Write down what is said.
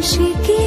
ভালোবাসা